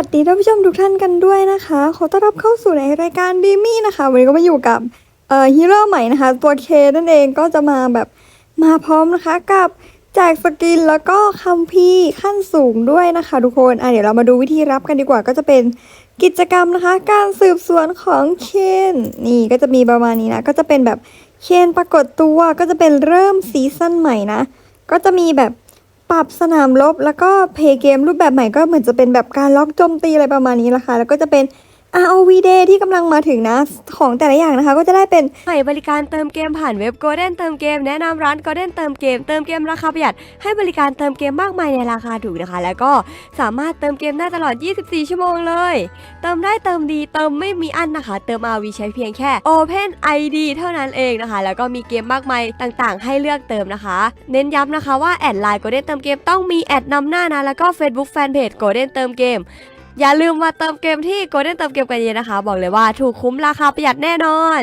วัสดีท่านผู้ชมทุกท่านกันด้วยนะคะ ขอต้อนรับเข้าสู่ในรายการดีมี่นะคะ วันนี้ก็มาอยู่กับเอ่อฮีโร่ใหม่นะคะ ตัวเคนั่นเองก็จะมาแบบมาพร้อมนะคะกับแจกสกินแล้วก็คัมภีร์ขั้นสูงด้วยนะคะ ทุกคนอะเดี๋ยวเรามาดูวิธีรับกันดีกว่าก็จะเป็นกิจกรรมนะคะ การสืบสวนของเคนนี่ก็จะมีประมาณนี้นะ ก็จะเป็นแบบเคนปรากฏตัวก็จะเป็นเริ่มซีซั่นใหม่นะ ก็จะมีแบบ ปรับสนามรบแล้วก็เพย์เกมรูปแบบใหม่ก็เหมือนจะเป็นแบบการล็อกโจมตีอะไรประมาณนี้ละค่ะ แล้วก็จะเป็น ROV Day ที่กำลังมาถึงนะ ของแต่ละอย่างนะคะ ก็จะได้เป็นใหม่บริการเติมเกมผ่านเว็บ Golden เติมเกมแนะนำร้าน Golden เติมเกม เติมเกมราคาประหยัด ให้บริการเติมเกมมากมายในราคาถูกนะคะ แล้วก็สามารถเติมเกมได้ตลอด 24 ชั่วโมงเลย เติมได้เติมดีเติมไม่มีอันนะคะ เติม RV ใช้เพียงแค่ Open ID เท่านั้นเองนะคะ แล้วก็มีเกมมากมายต่างๆ ให้เลือกเติมนะคะ เน้นย้ำนะคะว่าแอดไลน์ Golden เติมเกมต้องมีแอดนำหน้านะแล้วก็ Facebook Fanpage Golden เติมเกม อย่าลืมมาเติมเกมที่โกลเด้นเติมเกมกันเยอะนะคะ บอกเลยว่าถูกคุ้มราคาประหยัดแน่นอน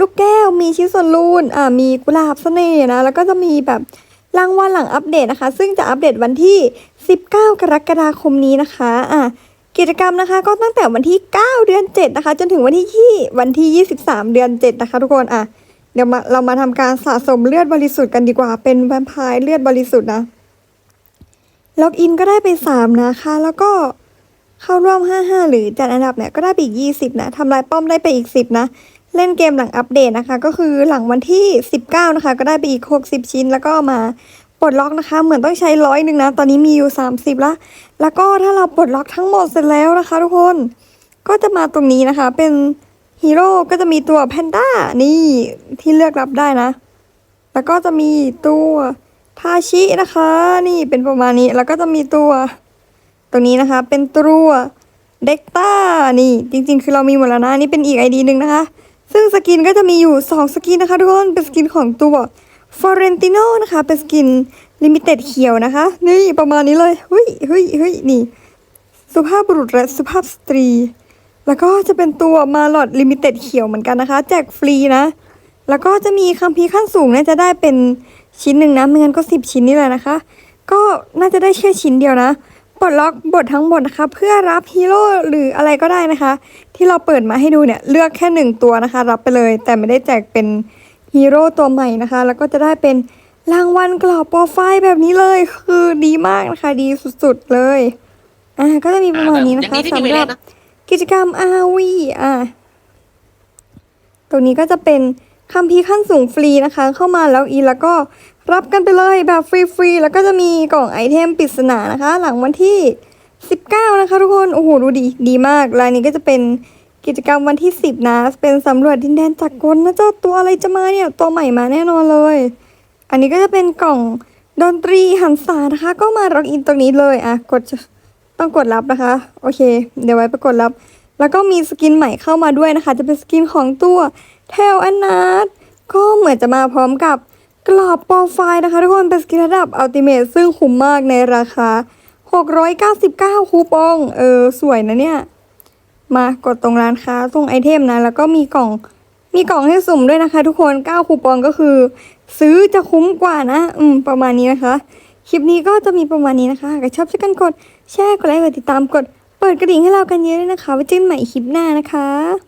ลูกแก้วมีชิสวนลูนอ่ามีกุหลาบเสน่ห์นะ แล้วก็จะมีแบบรางวัลหลังอัปเดตนะคะ ซึ่งจะอัปเดตวันที่ 19 กรกฎาคมนี้นะคะอะกิจกรรมนะคะก็ตั้งแต่วันที่ 9 เดือน 7 นะคะ จนถึงวันที่ยี่วันที่ 23 เดือน 7 นะคะ ทุกคนอะเดี๋ยวมาเรามาทำการสะสมเลือดบริสุทธิ์กันดีกว่า เป็นแวมไพร์เลือดบริสุทธิ์นะล็อกอินก็ได้ไป3นะคะ แล้วก็เข้าร่วม 55 หรือจัดอันดับเนี่ยก็ได้ไปอีก 20 นะทำลายป้อมได้ไปอีก 10 นะ เล่นเกมหลังอัปเดตนะคะ ก็คือหลังวันที่ 19 นะคะ ก็ได้ไปอีก 60 ชิ้น แล้วก็มาปลดล็อกนะคะ เหมือนต้องใช้ร้อยหนึ่งนะ ตอนนี้มีอยู่ 30 ละ แล้วก็ถ้าเราปลดล็อกทั้งหมดเสร็จแล้วนะคะ ทุกคนก็จะมาตรงนี้นะคะ เป็นฮีโร่ก็จะมีตัวแพนด้านี่ที่เลือกรับได้นะ แล้วก็จะมีตัวทาชินะคะ นี่เป็นประมาณนี้ แล้วก็จะมีตัวตรงนี้นะคะ เป็นตัวเด็กต้านี่ จริง ๆ คือเรามีหมดแล้วนะนนี่เป็นอีกไอดีหนึ่งนะคะ ซึ่งสกินก็จะมีอยู่ 2 สกินนะคะทุกคนเป็นสกินของตัวฟอเรนติโนนะคะเป็นสกินลิมิเต็ดเขียวนะคะ นี่ประมาณนี้เลยเฮ้ยเฮ้ยเฮ้ยนี่ สุภาพบุรุษและสุภาพสตรี แล้วก็จะเป็นตัวมาลอดลิมิเต็ดเขียวเหมือนกันนะคะ แจกฟรีนะ แล้วก็จะมีคัมภีร์ขั้นสูงเนี่ยจะได้เป็นชิ้นหนึ่งนะไม่งั้นก็สิบชิ้นนี่แหละนะคะ ก็น่าจะได้แค่ชิ้นเดียวนะ ปลดล็อกบททั้งหมดนะคะ เพื่อรับฮีโร่หรืออะไรก็ได้นะคะ ที่เราเปิดมาให้ดูเนี่ยเลือกแค่หนึ่งตัวนะคะ รับไปเลย แต่ไม่ได้แจกเป็นฮีโร่ตัวใหม่นะคะ แล้วก็จะได้เป็นรางวัลกรอบโปรไฟล์แบบนี้เลยคือดีมากนะคะ ดีสุดๆเลยอ่าก็จะมีประมาณนี้นะคะอย่างนี้ที่สำมีหเล่รับนนะกิจกรรมอาวีอ่าตรงนี้ก็จะเป็น คัมภีร์ขั้นสูงฟรีนะคะ เข้ามาแล้วอีแล้วก็รับกันไปเลยแบบฟรีๆ แล้วก็จะมีกล่องไอเทมปริศนานะคะ หลังวันที่ 19 นะคะทุกคน โอ้โห ดูดีดีมาก รายนี้ก็จะเป็นกิจกรรมวันที่ 10 นะ เป็นสำรวจดินแดนจากกลนะเจ้าตัวอะไรจะมาเนี่ย ตัวใหม่มาแน่นอนเลย อันนี้ก็จะเป็นกล่องดนตรีหันษานะคะ ก็มาล็อกอินตรงนี้เลยอะกดต้องกดรับนะคะ โอเค เดี๋ยวไว้ไปกดรับ แล้วก็มีสกินใหม่เข้ามาด้วยนะคะ จะเป็นสกินของตัว เทลอันนาดก็เหมือนจะมาพร้อมกับกรอบโปรไฟล์นะคะทุกคนเป็นสกินระดับอัลติเมทซึ่งคุ้มมากในราคา 699 คูปอง เออ สวยนะเนี่ย มากดตรงร้านค้าตรงไอเทมนะ แล้วก็มีกล่องมีกล่องให้สุ่มด้วยนะคะ ทุกคน 9 คูปองก็คือ ซื้อจะคุ้มกว่านะ อืม ประมาณนี้นะคะ คลิปนี้ก็จะมีประมาณนี้นะคะหากชอบช่วยกันกด แชร์กดไลค์กดติดตามกด เปิดกระดิ่งให้เรากันเยอะด้วยนะคะไว้เจอกันใหม่คลิปหน้านะคะ